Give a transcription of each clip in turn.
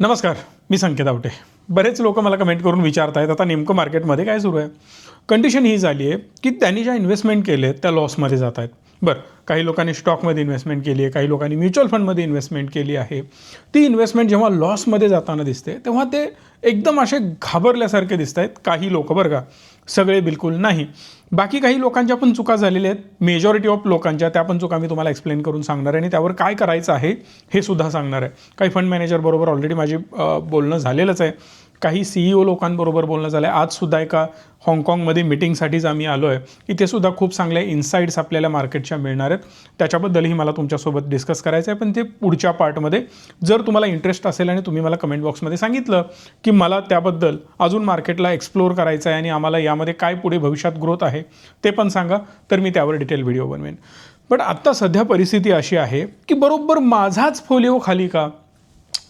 नमस्कार मी संकेत आवटे. बरेच लोक मला कमेंट करून विचारत आहेत आता नेमकं मार्केटमध्ये काय सुरू आहे? कंडिशन ही झाली आहे की त्यांनी ज्या इन्व्हेस्टमेंट केले त्या लॉसमध्ये जात आहेत बरं काही लोकांनी स्टॉकमध्ये इन्व्हेस्टमेंट केली आहे काही लोकांनी म्युच्युअल फंडमध्ये इन्व्हेस्टमेंट केली आहे. ती इन्व्हेस्टमेंट जेव्हा लॉसमध्ये जाताना दिसते तेव्हा ते एकदम असे घाबरल्यासारखे दिसत आहेत काही लोक बरं का. सगळे बिलकुल नाही. बाकी काही लोकांच्या पण चुका झालेल्या आहेत. मेजॉरिटी ऑफ लोकांच्या त्या पण चुका मी तुम्हाला एक्सप्लेन करून सांगणार आहे आणि त्यावर काय करायचं आहे हे सुद्धा सांगणार आहे. काही फंड मॅनेजरबरोबर ऑलरेडी माझी बोलणं झालेलंच आहे. काही सीईओ लोकांबरोबर बोलणं झालं आहे आजसुद्धा एका हाँगकाँगमध्ये मिटिंगसाठीच आम्ही आलो आहे इथेसुद्धा खूप चांगल्या इन्साईट्स आपल्याला मार्केटच्या मिळणार आहेत. त्याच्याबद्दलही मला तुमच्यासोबत डिस्कस करायचं आहे पण ते पुढच्या पार्टमध्ये जर तुम्हाला इंटरेस्ट असेल आणि तुम्ही मला कमेंट बॉक्समध्ये सांगितलं की मला त्याबद्दल अजून मार्केटला एक्सप्लोअर करायचं आहे आणि आम्हाला यामध्ये काय पुढे भविष्यात ग्रोथ आहे ते पण सांगा. तर मी त्यावर डिटेल व्हिडिओ बनवेन. बट आत्ता सध्या परिस्थिती अशी आहे की बरोबर माझाच फोलिओ खाली का?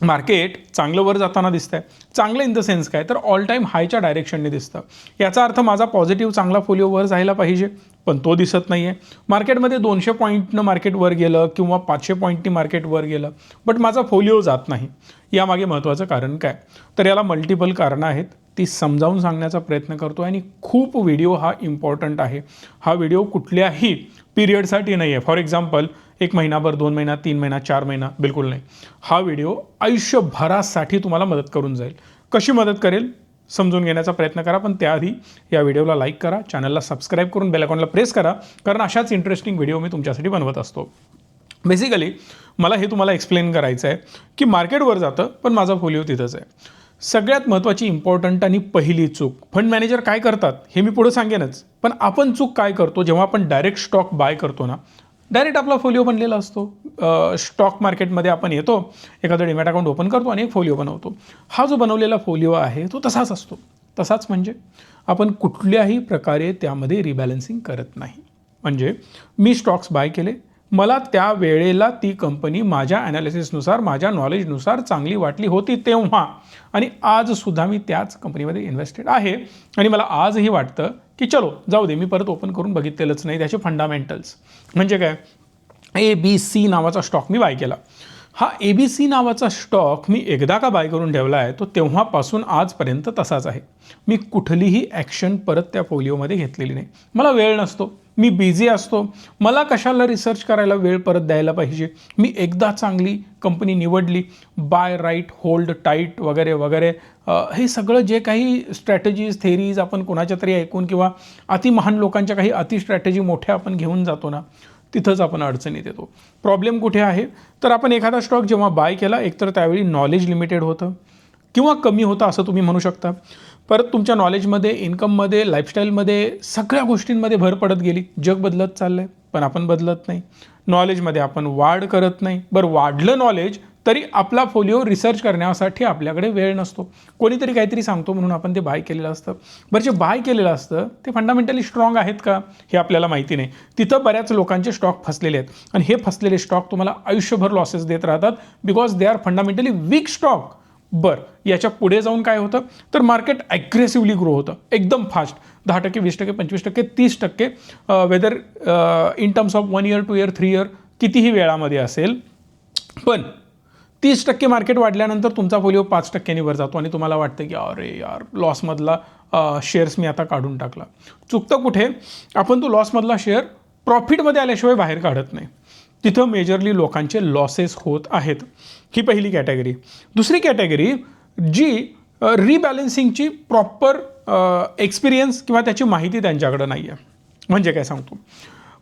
मार्केट चांगलं वर जाताना आहे चांगलं इन द सेन्स काय? तर ऑल टाईम हायच्या डायरेक्शनने दिसतं. याचा अर्थ माझा पॉझिटिव्ह चांगला फोलिओ वर जायला पाहिजे पण तो दिसत नाही आहे मार्केटमध्ये दोनशे पॉईंटनं मार्केट वर गेलं किंवा पाचशे पॉईंटनी मार्केट वर गेलं बट माझा फोलिओ जात नाही. यामागे महत्त्वाचं कारण काय? तर याला मल्टिपल कारणं आहेत. ती समजावून सांगण्याचा प्रयत्न करतो आणि खूप व्हिडिओ हा इम्पॉर्टंट आहे. हा व्हिडिओ कुठल्याही पिरियडसाठी नाही आहे फॉर एक्झाम्पल एक महिनाभर दोन महिना तीन महिना चार महिना बिलकुल नाही. हा व्हिडिओ आयुष्यभरासाठी तुम्हाला मदत करून जाईल. कशी मदत करेल? समजून घेण्याचा प्रयत्न करा पण त्याआधी या व्हिडिओला लाईक करा चॅनलला सबस्क्राईब करून बेलायकॉनला प्रेस करा कारण अशाच इंटरेस्टिंग व्हिडिओ मी तुमच्यासाठी बनवत असतो. बेसिकली मला हे तुम्हाला एक्सप्लेन करायचं आहे की मार्केटवर जातं पण माझा फोलिओ तिथंच आहे. सगळ्यात महत्त्वाची इम्पॉर्टंट आणि पहिली चूक. फंड मॅनेजर काय करतात? हे मी पुढं सांगेनच. पण आपण चूक काय करतो? जेव्हा आपण डायरेक्ट स्टॉक बाय करतो ना डायरेक्ट आपला फोलिओ बनलेला असतो. स्टॉक मार्केटमध्ये आपण येतो एखादं डिमॅट अकाउंट ओपन करतो आणि एक फोलिओ बनवतो. हा जो बनवलेला फोलिओ आहे तो तसाच असतो. तसाच म्हणजे आपण कुठल्याही प्रकारे त्यामध्ये रिबॅलन्सिंग करत नाही. म्हणजे मी स्टॉक्स बाय केले मला त्या वेळेला ती कंपनी माझ्या ॲनालिसिसनुसार माझ्या नॉलेजनुसार चांगली वाटली होती तेव्हा. आणि आजसुद्धा मी त्याच कंपनीमध्ये इन्व्हेस्टेड आहे. आणि मला आजही वाटतं की चलो जाऊ दे मी परत ओपन करून बघितलेलंच नाही त्याचे फंडामेंटल्स म्हणजे काय? ए बी सी नावाचा स्टॉक मी बाय केला. हा ए बी सी नावाचा स्टॉक मी एकदा का बाय करून ठेवला आहे तो तेव्हापासून आजपर्यंत तसाच आहे. मी कुठलीही ॲक्शन परत त्या पोलिओमध्ये घेतलेली नाही. मला वेळ नसतो. मी बिझी असतो. मला कशाला रिसर्च करायला वेळ परत द्यायला पाहिजे? मी एकदा चांगली कंपनी निवडली बाय राईट होल्ड टाईट वगैरे वगैरे हे सगळं जे काही स्ट्रॅटेजीज थेरीज आपण कोणाच्या तरी ऐकून किंवा अतिमहान लोकांच्या काही अति स्ट्रॅटेजी मोठ्या आपण घेऊन जातो ना तिथंच आपण अडचणीत येतो. प्रॉब्लेम कुठे आहे? तर आपण एखादा स्टॉक जेव्हा बाय केला एकतर त्यावेळी नॉलेज लिमिटेड होतं किंवा कमी होतं असं तुम्ही म्हणू शकता. परत तुमच्या नॉलेजमध्ये इन्कममध्ये लाईफस्टाईलमध्ये सगळ्या गोष्टींमध्ये भर पडत गेली. जग बदलत चाललं आहे पण आपण बदलत नाही. नॉलेजमध्ये आपण वाढ करत नाही. बरं वाढलं नॉलेज तरी आपला फोलिओ रिसर्च करण्यासाठी आपल्याकडे वेळ नसतो. कोणीतरी काहीतरी सांगतो म्हणून आपण ते बाय केलेलं असतं. बरं जे बाय केलेलं असतं ते फंडामेंटली स्ट्रॉंग आहेत का हे आपल्याला माहिती नाही. तिथं बऱ्याच लोकांचे स्टॉक फसलेले आहेत. आणि हे फसलेले स्टॉक तुम्हाला आयुष्यभर लॉसेस देत राहतात because they are fundamentally weak stock बरं याच्यापुढे जाऊन काय होतं? तर मार्केट ॲग्रेसिव्हली ग्रो होतं. एकदम फास्ट दहा टक्के वीस टक्के पंचवीस टक्के तीस टक्के. Whether in terms of one year two year three year कितीही वेळामध्ये असेल. पण तीस टक्के मार्केट वाढल्यानंतर तुमचा पोलिओ पाच टक्क्यांनी वर जातो आणि तुम्हाला वाटतं की अरे यार लॉसमधला शेअर्स मी आता काढून टाकला. चुकतं कुठे? आपण तो लॉसमधला शेअर प्रॉफिटमध्ये आल्याशिवाय बाहेर काढत नाही. तिथं मेजरली लोकांचे लॉसेस होत आहेत. ही पहिली कॅटेगरी दुसरी कॅटेगरी जी रिबॅलेन्सिंगची प्रॉपर एक्सपिरियन्स किंवा त्याची माहिती त्यांच्याकडं नाही आहे म्हणजे काय सांगतो?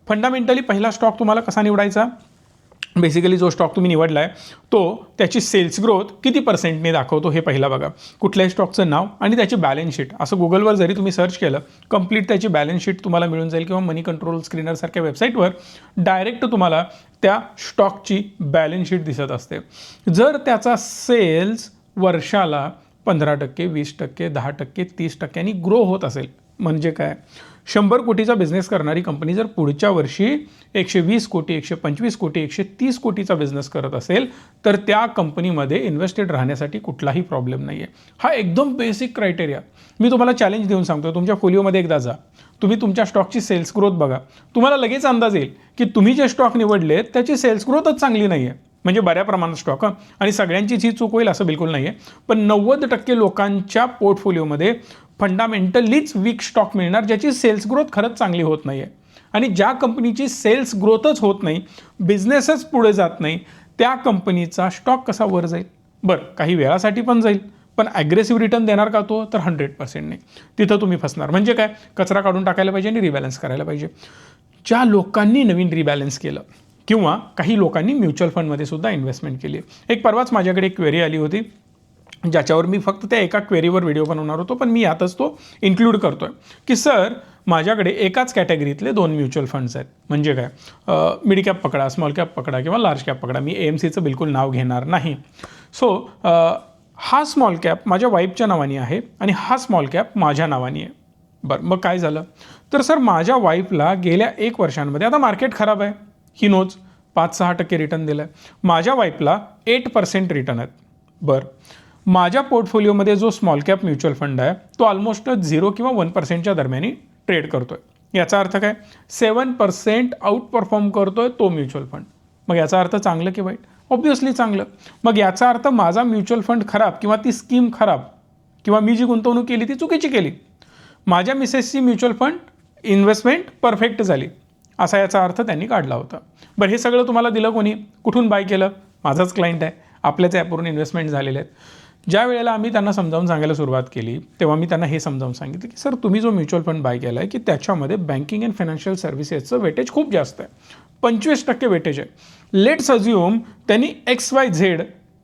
फंडामेंटली पहिला स्टॉक तुम्हाला कसा निवडायचा? बेसिकली जो स्टॉक तुम्ही निवडला आहे तो त्याची सेल्स ग्रोथ किती पर्सेंटने दाखवतो हे पहिला बघा. कुठल्याही स्टॉकचं नाव आणि त्याची बॅलन्स शीट असं गुगलवर जरी तुम्ही सर्च केलं कंप्लीट त्याची बॅलन्स शीट तुम्हाला मिळून जाईल किंवा मनी कंट्रोल स्क्रीनरसारख्या वेबसाईटवर डायरेक्ट तुम्हाला त्या स्टॉकची बॅलन्स शीट दिसत असते. जर त्याचा सेल्स वर्षाला पंधरा टक्के वीस टक्के दहा टक्के तीस टक्क्यांनी ग्रो होत असेल म्हणजे काय? शंभर कोटीचा बिझनेस करणारी कंपनी जर पुढच्या वर्षी एकशे वीस कोटी एकशे पंचवीस कोटी एकशे तीस कोटीचा बिझनेस करत असेल तर त्या कंपनीमध्ये इन्व्हेस्टेड राहण्यासाठी कुठलाही प्रॉब्लेम नाही आहे हा एकदम बेसिक क्रायटेरिया मी तुम्हाला चॅलेंज देऊन सांगतो. तुमच्या फोलिओमध्ये एकदा जा. तुम्ही तुमच्या स्टॉकची सेल्स ग्रोथ बघा. तुम्हाला लगेच अंदाज येईल की तुम्ही जे स्टॉक निवडले त्याची सेल्स ग्रोथच चांगली नाही आहे म्हणजे बऱ्या प्रमाणात स्टॉक आणि सगळ्यांचीच ही चूक होईल असं बिलकुल नाही आहे पण नव्वद टक्के लोकांच्या पोर्टफोलिओमध्ये फंडामेंटलीच वीक स्टॉक मिळणार ज्याची सेल्स ग्रोथ खरंच चांगली होत नाही आहे आणि ज्या कंपनीची सेल्स ग्रोथच होत नाही बिझनेसच पुढे जात नाही त्या कंपनीचा स्टॉक कसा वर जाईल? बरं काही वेळासाठी पण जाईल. पण ॲग्रेसिव्ह रिटर्न देणार का तो? तर हंड्रेड पर्सेंट नाही. तिथं तुम्ही फसणार. म्हणजे काय? कचरा काढून टाकायला पाहिजे आणि रिबॅलन्स करायला पाहिजे. ज्या लोकांनी नवीन रिबॅलन्स केलं किंवा काही लोकांनी म्युच्युअल फंडमध्ये सुद्धा इन्व्हेस्टमेंट केली एक परवाच माझ्याकडे एक क्वेरी आली होती ज्याच्यावर मी फक्त त्या एका क्वेरीवर व्हिडिओ बनवणार होतो पण मी यातच तो इन्क्लूड करतो आहे की सर माझ्याकडे एकाच कॅटेगरीतले दोन म्युच्युअल फंड्स आहेत. म्हणजे काय? मिड कॅप पकडा स्मॉल कॅप पकडा किंवा लार्ज कॅप पकडा. मी ए एम सीचं बिलकुल नाव घेणार नाही. सो हा स्मॉल कॅप माझ्या वाईफच्या नावाने आहे आणि हा स्मॉल कॅप माझ्या नावाने आहे. बरं मग काय झालं? तर सर माझ्या वाईफला गेल्या एक वर्षांमध्ये आता मार्केट खराब आहे. ही नोच पाच सहा टक्के रिटर्न दिलं आहे माझ्या वाईफला एट पर्सेंट रिटर्न आहेत. बरं. माझ्या पोर्टफोलिओमध्ये जो स्मॉल कॅप म्युच्युअल फंड आहे तो ऑलमोस्ट झिरो किंवा वन पर्सेंटच्या दरम्यानी ट्रेड करतो आहे याचा अर्थ काय? सेवन पर्सेंट आउट परफॉर्म करतो आहे तो म्युच्युअल फंड मग याचा अर्थ चांगलं की वाईट? ऑब्विसली चांगलं. मग याचा अर्थ माझा म्युच्युअल फंड खराब किंवा ती स्कीम खराब किंवा मी जी गुंतवणूक केली ती चुकीची केली. माझ्या मिसेसची म्युच्युअल फंड इन्व्हेस्टमेंट परफेक्ट झाली. असा याचा अर्थ त्यांनी काढला होता. बरं हे सगळं तुम्हाला दिलं कोणी? कुठून बाय केलं? माझाच क्लायंट आहे. आपल्याच ॲपवरून इन्व्हेस्टमेंट झालेले आहेत. ज्या वेळेला आम्ही त्यांना समजावून सांगायला सुरुवात केली तेव्हा मी त्यांना हे समजावून सांगितलं की सर तुम्ही जो म्युच्युअल फंड बाय केला आहे की त्याच्यामध्ये बँकिंग अँड फायनान्शियल सर्व्हिसेसचं वेटेज खूप जास्त आहे. पंचवीस टक्के वेटेज आहे. लेट्स अज्युम त्यांनी एक्स वाय झेड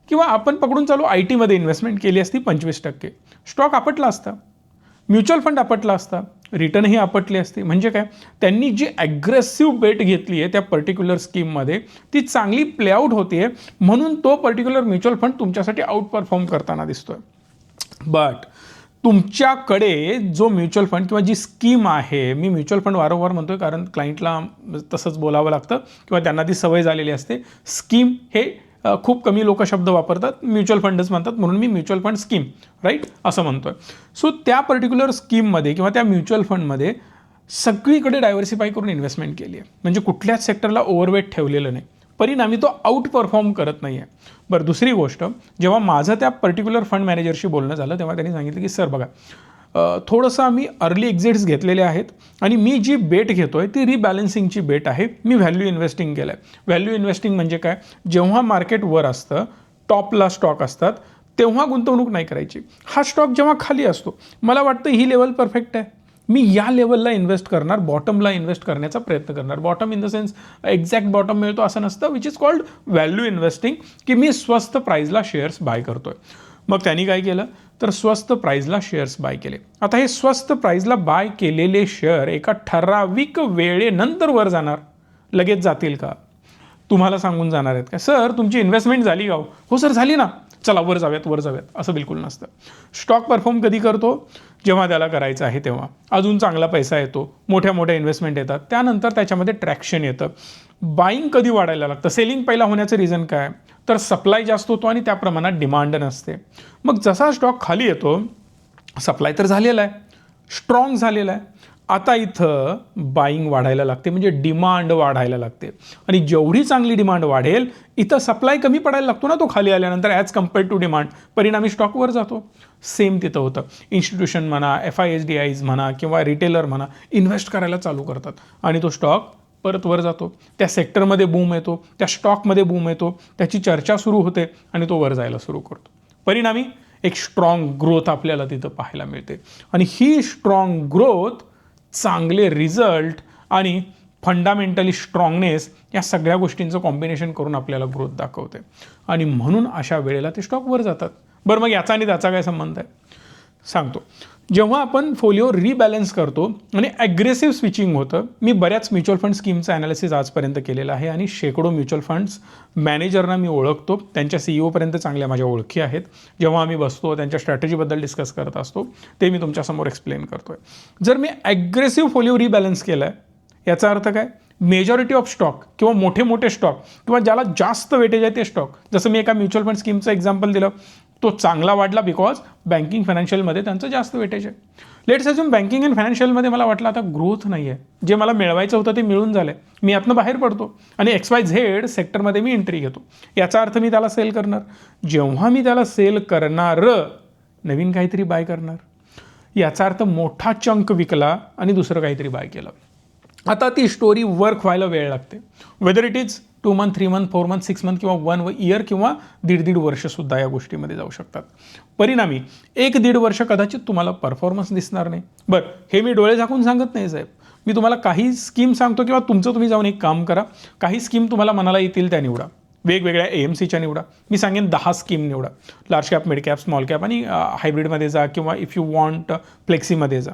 किंवा आपण पकडून चालू आय टीमध्ये इन्व्हेस्टमेंट केली असती पंचवीस टक्के. स्टॉक आपटला असता. म्युच्युअल फंड आपटला असता. रिटर्नही आपटली असती. म्हणजे काय? त्यांनी जी ॲग्रेसिव्ह बेट घेतली आहे त्या पर्टिक्युलर स्कीममध्ये ती चांगली प्लेआउट होते म्हणून तो पर्टिक्युलर म्युच्युअल फंड तुमच्यासाठी आउट परफॉर्म करताना दिसतोय. बट तुमच्याकडे जो म्युच्युअल फंड किंवा जी स्कीम आहे मी म्युच्युअल फंड वारंवार म्हणतोय कारण क्लायंटला तसंच बोलावं लागतं किंवा त्यांना ती सवय झालेली असते. स्कीम हे खूप कमी लोक शब्द वापरतात म्युच्युअल फंडच म्हणतात म्हणून मी म्युच्युअल फंड स्कीम राईट असं म्हणतोय. सो त्या पर्टिक्युलर स्कीममध्ये किंवा त्या म्युच्युअल फंडमध्ये सगळीकडे डायव्हर्सिफाय करून इन्व्हेस्टमेंट केली आहे. म्हणजे कुठल्याच सेक्टरला ओव्हरवेट ठेवलेलं नाही. परिणामी तो आउट परफॉर्म करत नाही आहे बरं दुसरी गोष्ट जेव्हा माझं त्या पर्टिक्युलर फंड मॅनेजरशी बोलणं झालं तेव्हा त्यांनी सांगितलं की सर बघा थोडंसं आम्ही अर्ली एक्झिट्स घेतलेले आहेत आणि मी जी बेट घेतो आहे ती रिबॅलन्सिंगची बेट आहे. मी व्हॅल्यू इन्व्हेस्टिंग केलं आहे व्हॅल्यू इन्व्हेस्टिंग म्हणजे काय? जेव्हा मार्केट वर असतं टॉपला स्टॉक असतात तेव्हा गुंतवणूक नाही करायची. हा स्टॉक जेव्हा खाली असतो मला वाटतं ही लेवल परफेक्ट आहे. मी या लेवलला इन्व्हेस्ट करणार बॉटमला इन्व्हेस्ट करण्याचा प्रयत्न करणार. Bottom in the sense exact bottom मिळतो असं नसतं which is called value investing की मी स्वस्त प्राईजला शेअर्स बाय करतोय. मग त्यांनी काय केलं? तर स्वस्त प्राईजला शेअर्स बाय केले. आता हे स्वस्त प्राईजला बाय केलेले शेअर एका ठराविक वेळेनंतर वर जाणार. लगेच जातील का? तुम्हाला सांगून जाणार आहेत का? सर तुमची इन्व्हेस्टमेंट झाली का हो? हो सर झाली ना. चला वर जाऊयात वर जाऊयात. असं बिलकुल नसतं. स्टॉक परफॉर्म कधी करतो? जेव्हा त्याला करायचं आहे तेव्हा. अजून चांगला पैसा येतो. मोठ्या मोठ्या इन्व्हेस्टमेंट येतात. त्यानंतर त्याच्यामध्ये ट्रॅक्शन येतं. बाईंग कधी वाढायला लागतं? सेलिंग पहिला होण्याचं रिझन काय? तर सप्लाय जास्त होतो आणि त्या प्रमाणात डिमांड नसते. मग जसा स्टॉक खाली येतो सप्लाय तर झालेला आहे. स्ट्रॉंग झालेला आहे. आता इथं बाईंग वाढायला लागते म्हणजे डिमांड वाढायला लागते. आणि जेवढी चांगली डिमांड वाढेल इथं सप्लाय कमी पडायला लागतो ना तो खाली आल्यानंतर ॲज कम्पेअर्ड टू डिमांड परिणामी स्टॉकवर जातो. सेम तिथं होतं. इन्स्टिट्यूशन म्हणा एफ आय एस डी आयज म्हणा किंवा रिटेलर म्हणा इन्व्हेस्ट करायला चालू करतात. आणि तो स्टॉक परत वर जातो. त्या सेक्टरमध्ये बूम येतो त्या स्टॉकमध्ये बूम येतो त्याची चर्चा सुरू होते आणि तो वर जायला सुरू करतो. परिणामी एक स्ट्रॉंग ग्रोथ आपल्याला तिथं पाहायला मिळते. आणि ही स्ट्रॉंग ग्रोथ चांगले रिझल्ट आणि फंडामेंटली स्ट्रॉंगनेस या सगळ्या गोष्टींचं कॉम्बिनेशन करून आपल्याला ग्रोथ दाखवते. आणि म्हणून अशा वेळेला ते स्टॉक वर जातात. बरं मग याचा आणि त्याचा काय संबंध आहे? सांगतो. जेव्हा आपण फोलिओ रिबॅलन्स करतो आणि ॲग्रेसिव्ह स्विचिंग होतं मी बऱ्याच म्युच्युअल फंड स्कीमचं ॲनालिसिस आजपर्यंत केलेलं आहे आणि शेकडो म्युच्युअल फंड्स मॅनेजरना मी ओळखतो. त्यांच्या सी चांगल्या माझ्या ओळखी आहेत. जेव्हा आम्ही बसतो त्यांच्या स्ट्रॅटेजीबद्दल डिस्कस करत असतो ते मी तुमच्यासमोर एक्सप्लेन करतो आहे जर मी ॲग्रेसिव्ह फोलिओ रिबॅलन्स केलं आहे याचा अर्थ काय? मेजॉरिटी ऑफ स्टॉक किंवा मोठे मोठे स्टॉक किंवा ज्याला जास्त वेटेज आहे ते स्टॉक जसं मी एका म्युच्युअल फंड स्कीमचं एक्झाम्पल दिलं तो चांगला वाढला बिकॉज बँकिंग फायनान्शियलमध्ये त्यांचं जास्त वेटेज आहे. लेट्स अजून बँकिंग अँड फायनान्शियलमध्ये मला वाटलं आता ग्रोथ नाही आहे जे मला मिळवायचं होतं ते मिळून झालं आहे मी यातनं बाहेर पडतो आणि एक्स वाय झेड सेक्टरमध्ये मी एंट्री घेतो. याचा अर्थ मी त्याला सेल करणार. जेव्हा मी त्याला सेल करणार नवीन काहीतरी बाय करणार. याचा अर्थ मोठा चंक विकला आणि दुसरं काहीतरी बाय केलं. आता ती स्टोरी वर्क व्हायला वेळ लागते. Whether it is two month three month four month six month किंवा वन इयर किंवा दीड दीड वर्षसुद्धा या गोष्टीमध्ये जाऊ शकतात. परिणामी एक दीड वर्ष कदाचित तुम्हाला परफॉर्मन्स दिसणार नाही. बरं हे मी डोळे झाकून सांगत नाही साहेब. मी तुम्हाला काही स्कीम सांगतो किंवा तुमचं तुम्ही जाऊन एक काम करा. काही स्कीम तुम्हाला मनाला येतील त्या निवडा. वेगवेगळ्या ए एम सीच्या निवडा. मी सांगेन दहा स्कीम निवडा. Large cap mid cap small cap आणि हायब्रिडमध्ये जा किंवा इफ यू वॉन्ट फ्लेक्सीमध्ये जा.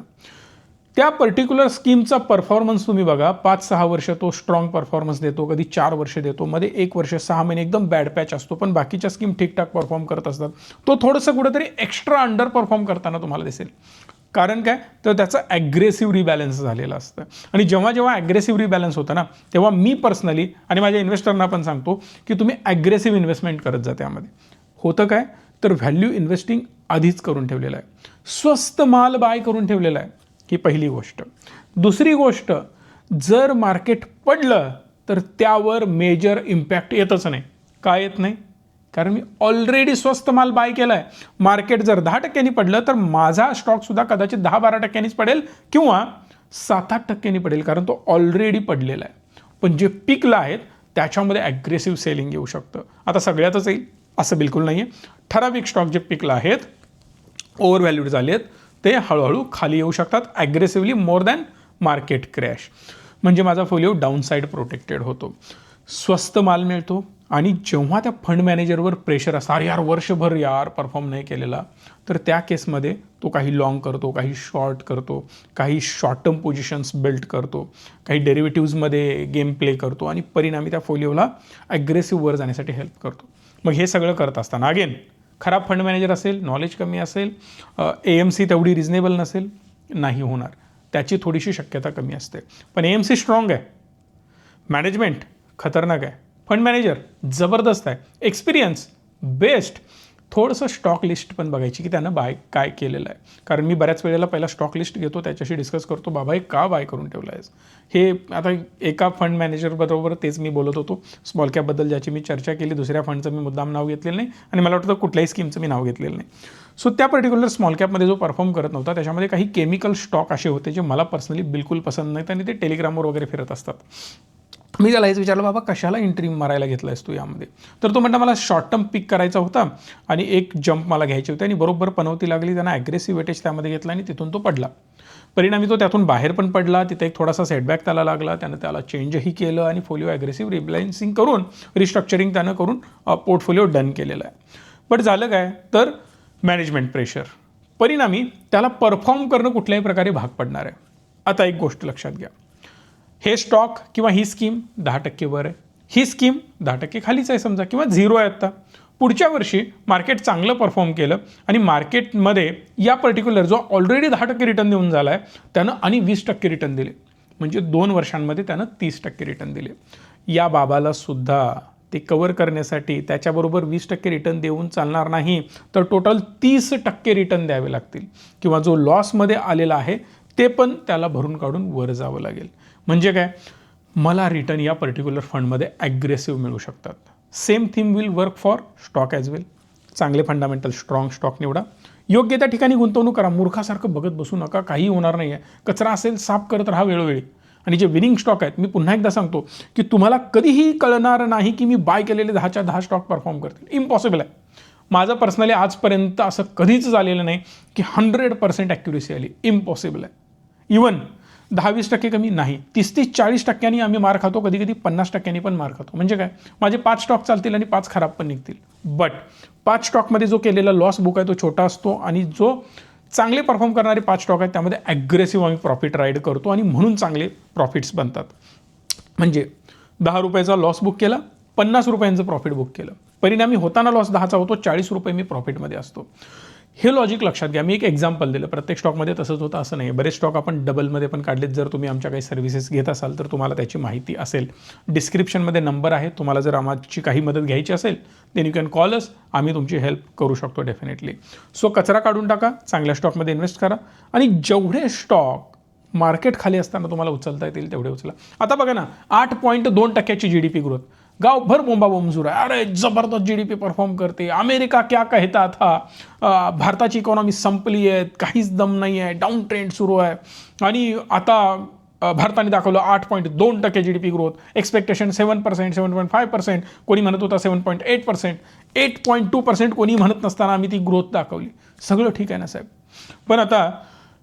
त्या पर्टिक्युलर स्कीमचा परफॉर्मन्स तुम्ही बघा. पाच सहा वर्ष तो स्ट्रॉंग परफॉर्मन्स देतो कधी चार वर्ष देतो मध्ये एक वर्ष सहा महिने एकदम बॅड पॅच असतो पण बाकीच्या स्कीम ठीकठाक परफॉर्म करत असतात. तो थोडंसं कुठंतरी एक्स्ट्रा अंडर परफॉर्म करताना तुम्हाला दिसेल. कारण काय? तर त्याचं ॲग्रेसिव्ह रिबॅलन्स झालेलं असतं. आणि जेव्हा जेव्हा ॲग्रेसिव्ह रिबॅलन्स होतं ना तेव्हा मी पर्सनली आणि माझ्या इन्व्हेस्टरना पण सांगतो की तुम्ही ॲग्रेसिव्ह इन्व्हेस्टमेंट करत जा त्यामध्ये. होतं काय? तर व्हॅल्यू इन्व्हेस्टिंग आधीच करून ठेवलेलं आहे. स्वस्त माल बाय करून ठेवलेला आहे. ही पहिली गोष्ट. दुसरी गोष्ट जर मार्केट पडलं तर त्यावर मेजर इम्पॅक्ट येतच नाही. का येत नाही? कारण मी ऑलरेडी स्वस्त माल बाय केला आहे मार्केट जर दहा टक्क्यांनी पडलं तर माझा स्टॉकसुद्धा कदाचित दहा बारा टक्क्यांनीच पडेल किंवा सात आठ टक्क्यांनी पडेल कारण तो ऑलरेडी पडलेला आहे. पण जे पिकलं आहेत त्याच्यामध्ये ॲग्रेसिव्ह सेलिंग येऊ शकतं. आता सगळ्यातच येईल असं बिलकुल नाही आहे ठराविक स्टॉक जे पिकलं आहेत ओव्हर व्हॅल्यूड झाले आहेत ते हळूहळू खाली येऊ शकतात aggressively more than market crash म्हणजे माझा फोलिओ डाऊनसाईड प्रोटेक्टेड होतो. स्वस्त माल मिळतो आणि जेव्हा त्या फंड मॅनेजरवर प्रेशर असतं यार वर्षभर यार परफॉर्म नाही केलेला तर त्या केसमध्ये तो काही लाँग करतो काही शॉर्ट करतो काही शॉर्ट टर्म पोझिशन्स बिल्ड करतो काही डेरिव्हेटिव्जमध्ये गेम प्ले करतो आणि परिणामी त्या फोलिओला ॲग्रेसिव्ह वर जाण्यासाठी हेल्प करतो. मग हे सगळं करत असताना अगेन खराब फंड मॅनेजर असेल नॉलेज कमी असेल ए एम सी तेवढी रिजनेबल नसेल नाही होणार. त्याची थोडीशी शक्यता कमी असते. पण ए एम सी स्ट्रॉंग आहे. मॅनेजमेंट खतरनाक आहे. फंड मॅनेजर जबरदस्त आहे. एक्सपिरियन्स बेस्ट थोडंसं स्टॉक लिस्ट पण बघायची की त्यानं बाय काय केलेलं आहे. कारण मी बऱ्याच वेळेला पहिला स्टॉक लिस्ट घेतो त्याच्याशी डिस्कस करतो बाबा हे का बाय करून ठेवलं आहेस हे आता एका फंड मॅनेजरबरोबर तेच मी बोलत होतो. स्मॉल कॅपबद्दल ज्याची मी चर्चा केली दुसऱ्या फंडचं मी मुद्दाम नाव घेतलेलं नाही आणि मला वाटतं कुठल्याही स्कीमचं मी नाव घेतलेलं नाही. सो त्या पर्टिक्युलर स्मॉल कॅपमध्ये जो परफॉर्म करत नव्हता त्याच्यामध्ये काही केमिकल स्टॉक असे होते जे मला पर्सनली बिलकुल पसंत नाहीत आणि ते टेलिग्रामवर वगैरे फिरत असतात. मी त्याला हेच विचारलं बाबा कशाला एंट्री मारायला घेतला आहेस तू यामध्ये? तर तो म्हणता मला शॉर्ट टर्म पिक करायचा होता आणि एक जंप मला घ्यायची होती आणि बरोबर पनवती लागली त्यांना ॲग्रेसिव्ह वेटेज त्यामध्ये घेतला आणि तिथून तो पडला. परिणामी तो त्यातून बाहेर पण पडला तिथे एक थोडासा सेटबॅक त्याला लागला त्यानं त्याला चेंजही केलं आणि फोलिओ ॲग्रेसिव्ह रिबलायन्सिंग करून रिस्ट्रक्चरिंग त्यानं करून पोर्टफोलिओ डन केलेला आहे. बट झालं काय? तर मॅनेजमेंट प्रेशर परिणामी त्याला परफॉर्म करणं कुठल्याही प्रकारे भाग पडणार आहे. आता एक गोष्ट लक्षात घ्या. हे स्टॉक किंवा ही स्कीम दहा टक्के वर आहे. ही स्कीम दहा टक्के खालीच आहे समजा किंवा झिरो आहे आत्ता पुढच्या वर्षी मार्केट चांगलं परफॉर्म केलं आणि मार्केटमध्ये या पर्टिक्युलर जो ऑलरेडी दहा टक्के रिटर्न देऊन झाला आहे त्यानं आणि वीस टक्के रिटर्न दिले. म्हणजे दोन वर्षांमध्ये त्यानं तीस टक्के रिटर्न दिले. या बाबाला सुद्धा ते कवर करण्यासाठी त्याच्याबरोबर वीस टक्के रिटर्न देऊन चालणार नाही तर टोटल तीस टक्के रिटर्न द्यावे लागतील. किंवा जो लॉसमध्ये आलेला आहे ते पण त्याला भरून काढून वर जावं लागेल. म्हणजे काय? मला रिटर्न या पर्टिक्युलर फंडमध्ये ॲग्रेसिव्ह मिळू शकतात. Same theme will work for stock as well चांगले फंडामेंटल स्ट्रॉंग स्टॉक निवडा. योग्य त्या ठिकाणी गुंतवणूक करा. मूर्खासारखं बघत बसू नका. काही होणार नाही आहे कचरा असेल साफ करत राहा वेळोवेळी. आणि जे विनिंग स्टॉक आहेत मी पुन्हा एकदा सांगतो की तुम्हाला कधीही कळणार नाही की मी बाय केलेले दहाच्या दहा स्टॉक परफॉर्म करतील. इम्पॉसिबल आहे. माझं पर्सनली आजपर्यंत असं कधीच झालेलं नाही की हंड्रेड पर्सेंट ॲक्युरेसी आली. इम्पॉसिबल आहे. इवन दहा वीस टक्के कमी नाही. तीस तीस चाळीस टक्क्यांनी आम्ही मार खातो कधी कधी पन्नास टक्क्यांनी पण मार खातो. म्हणजे काय? माझे पाच स्टॉक चालतील आणि पाच खराब पण निघतील. बट पाच स्टॉकमध्ये जो केलेला लॉस बुक आहे तो छोटा असतो आणि जो चांगले परफॉर्म करणारे पाच स्टॉक आहेत त्यामध्ये ॲग्रेसिव्ह आम्ही प्रॉफिट राईड करतो आणि म्हणून चांगले प्रॉफिट्स बनतात. म्हणजे दहा रुपयाचा लॉस बुक केला पन्नास रुपयांचं प्रॉफिट बुक केलं. परिणामी होताना लॉस दहाचा होतो चाळीस रुपये मी प्रॉफिटमध्ये असतो. हे लॉजिक लक्षात घ्या. मी एक एक्झाम्पल दिलं. प्रत्येक स्टॉकमध्ये तसंच होतं. असं नाही. बरेच स्टॉक आपण डबलमध्ये पण काढलेत. जर तुम्ही आमच्या काही सर्व्हिसेस घेत असाल तर तुम्हाला त्याची माहिती असेल. डिस्क्रिप्शनमध्ये नंबर आहे. तुम्हाला जर आमची काही मदत घ्यायची असेल then you can call us आम्ही तुमची हेल्प करू शकतो डेफिनेटली सो कचरा काढून टाका. चांगल्या स्टॉकमध्ये इन्व्हेस्ट करा. आणि जेवढे स्टॉक मार्केट खाली असताना तुम्हाला उचलता येतील तेवढे उचला. आता बघा ना आठ पॉईंट दोन टक्क्याची जी डी पी ग्रोथ गावभर बोंबा बोंबजूर आहे. अरे जबरदस्त जी डी पी परफॉर्म करते. अमेरिका क्या कहता था? भारताची इकॉनॉमी संपली आहे. काहीच दम नाही आहे. डाऊन ट्रेंड सुरू आहे. आणि आता भारताने दाखवलं आठ पॉईंट दोन टक्के G D P growth expectation seven percent seven point five percent कोणी म्हणत होता seven point eight percent eight point two percent कोणी म्हणत नसताना आम्ही ती ग्रोथ दाखवली. सगळं ठीक आहे ना साहेब? पण आता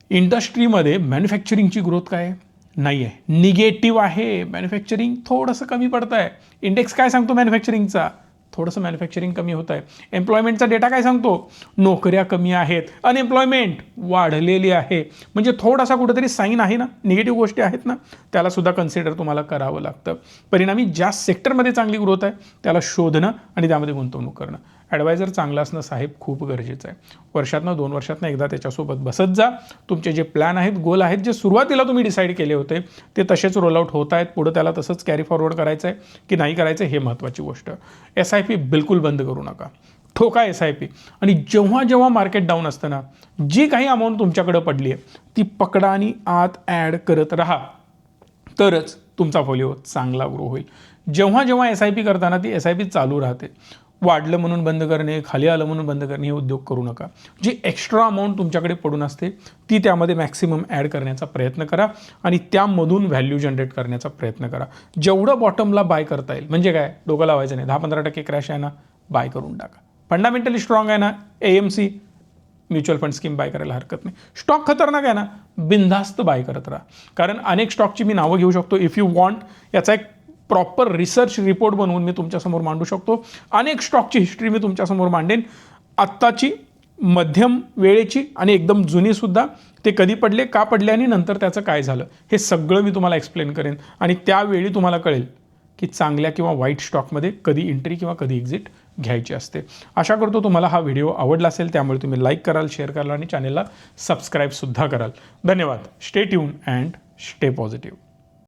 इंडस्ट्रीमध्ये मॅन्युफॅक्चरिंगची ग्रोथ काय आहे? नाही आहे निगेटिव्ह आहे. मॅन्युफॅक्चरिंग थोडंसं कमी पडतं आहे इंडेक्स काय सांगतो मॅन्युफॅक्चरिंगचा थोडंसं मॅन्युफॅक्चरिंग कमी होत आहे एम्प्लॉयमेंटचा डेटा काय सांगतो? नोकऱ्या कमी आहेत. अनएम्प्लॉयमेंट वाढलेली आहे. म्हणजे थोडासा कुठेतरी साईन आहे ना? निगेटिव्ह गोष्टी आहेत ना? त्यालासुद्धा कन्सिडर तुम्हाला करावं लागतं. परिणामी ज्या सेक्टरमध्ये चांगली ग्रोथ आहे त्याला शोधणं आणि त्यामध्ये गुंतवणूक करणं. ॲडवायझर चांगला असणं साहेब खूप गरजेचं आहे. वर्षातनं दोन वर्षातनं एकदा त्याच्यासोबत बसत जा. तुमचे जे प्लॅन आहेत गोल आहेत जे सुरुवातीला तुम्ही डिसाईड केले होते ते तसेच रोलआउट होत आहेत. पुढं त्याला तसंच कॅरी फॉरवर्ड करायचं आहे की नाही करायचं हे महत्त्वाची गोष्ट. एस आय पी बिलकुल बंद करू नका. ठोका एस आय पी आणि जेव्हा जेव्हा मार्केट डाऊन असतं ना जी काही अमाऊंट तुमच्याकडं पडली आहे ती पकडा आणि आत ॲड करत राहा. तरच तुमचा फोलिओ चांगला ग्रो होईल. जेव्हा जेव्हा एस आय पी करताना ती एस आय पी चालू राहते वाढलं म्हणून बंद करणे खाली आलं म्हणून बंद करणे हे उद्योग करू नका. जी एक्स्ट्रा अमाऊंट तुमच्याकडे पडून असते ती त्यामध्ये मॅक्सिमम ॲड करण्याचा प्रयत्न करा आणि त्यामधून व्हॅल्यू जनरेट करण्याचा प्रयत्न करा. जेवढं बॉटमला बाय करता येईल म्हणजे काय? डोकं लावायचं नाही. दहा पंधरा टक्के क्रॅश आहे ना बाय करून टाका. फंडामेंटली स्ट्रॉंग आहे ना A M C mutual fund scheme buy करायला हरकत नाही. स्टॉक खतरनाक आहे ना बिनधास्त बाय करत राहा. कारण अनेक स्टॉकची मी नावं घेऊ शकतो. इफ यू वॉन्ट याचा एक प्रॉपर रिसर्च रिपोर्ट बनवून मी तुमच्यासमोर मांडू शकतो. अनेक स्टॉकची हिस्ट्री मी तुमच्यासमोर मांडेन. आत्ताची मध्यम वेळेची आणि एकदम जुनीसुद्धा ते कधी पडले का पडले आणि नंतर त्याचं काय झालं हे सगळं मी तुम्हाला एक्सप्लेन करेन. आणि त्यावेळी तुम्हाला कळेल की चांगल्या किंवा वाईट स्टॉकमध्ये कधी एंट्री किंवा कधी एक्झिट घ्यायची असते. आशा करतो तुम्हाला हा व्हिडिओ आवडला असेल त्यामुळे तुम्ही लाईक कराल शेअर कराल आणि चॅनेलला सबस्क्राईबसुद्धा कराल. धन्यवाद. Stay tune and stay positive